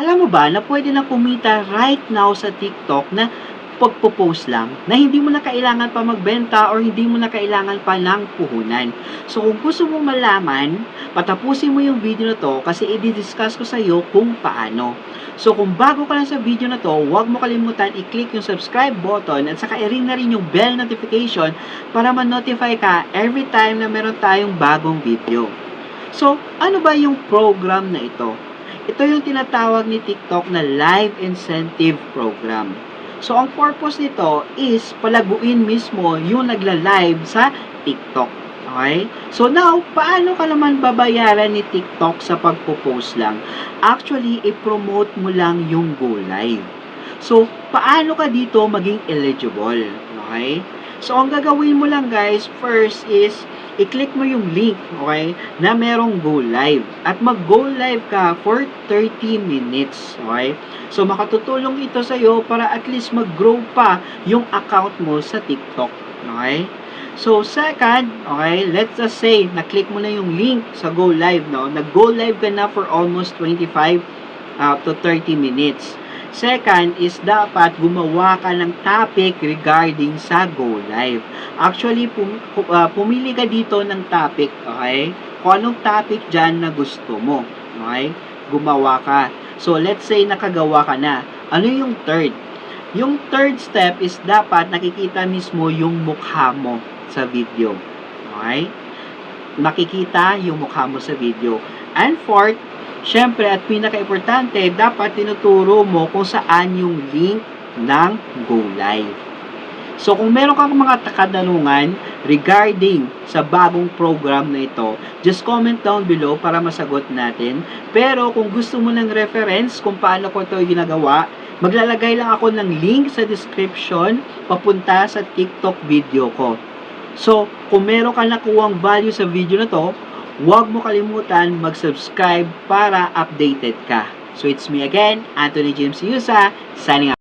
Alam mo ba na pwede na kumita right now sa TikTok na pagpo-post lang na hindi mo na kailangan pa magbenta or hindi mo na kailangan pa ng puhunan. So kung gusto mo malaman, patapusin mo yung video na to kasi i-discuss ko sa iyo kung paano. So kung bago ka lang sa video na to, huwag mo kalimutan i-click yung subscribe button at saka i-ring na rin yung bell notification para ma-notify ka every time na meron tayong bagong video. So, ano ba yung program na ito? Ito yung tinatawag ni TikTok na Live Incentive Program. So, ang purpose nito is palaguin mismo yung nagla-live sa TikTok. Okay? So, now, paano ka naman babayaran ni TikTok sa pagpo-post lang? Actually, i-promote mo lang yung Go Live. So, paano ka dito maging eligible? Okay? So, ang gagawin mo lang guys, first is, i-click mo yung link, okay, na merong go live. At mag-go live ka for 30 minutes, okay? So, makatutulong ito sa iyo para at least mag-grow pa yung account mo sa TikTok, okay? So, second, okay, let's just say, na-click mo na yung link sa go live, no? Nag-go live ka na for almost 25 uh, to 30 minutes. Second is dapat gumawa ka ng topic regarding sa Go Live. Actually, pum, pu- uh, pumili ka dito ng topic, okay? Kung anong topic dyan na gusto mo, okay? Gumawa ka. So, let's say nakagawa ka na. Ano yung third? Yung third step is dapat nakikita mismo yung mukha mo sa video. Okay? Makikita yung mukha mo sa video. And fourth, Siyempre, at pinaka-importante, dapat tinuturo mo kung saan yung link ng Go Live. So, kung meron kang mga katanungan regarding sa bagong program na ito, just comment down below para masagot natin. Pero kung gusto mo ng reference kung paano ko ito ginagawa, maglalagay lang ako ng link sa description papunta sa TikTok video ko. So, kung meron ka nakuwang value sa video na to, huwag mo kalimutan mag-subscribe para updated ka. So it's me again, Anthony James Yusa, signing out.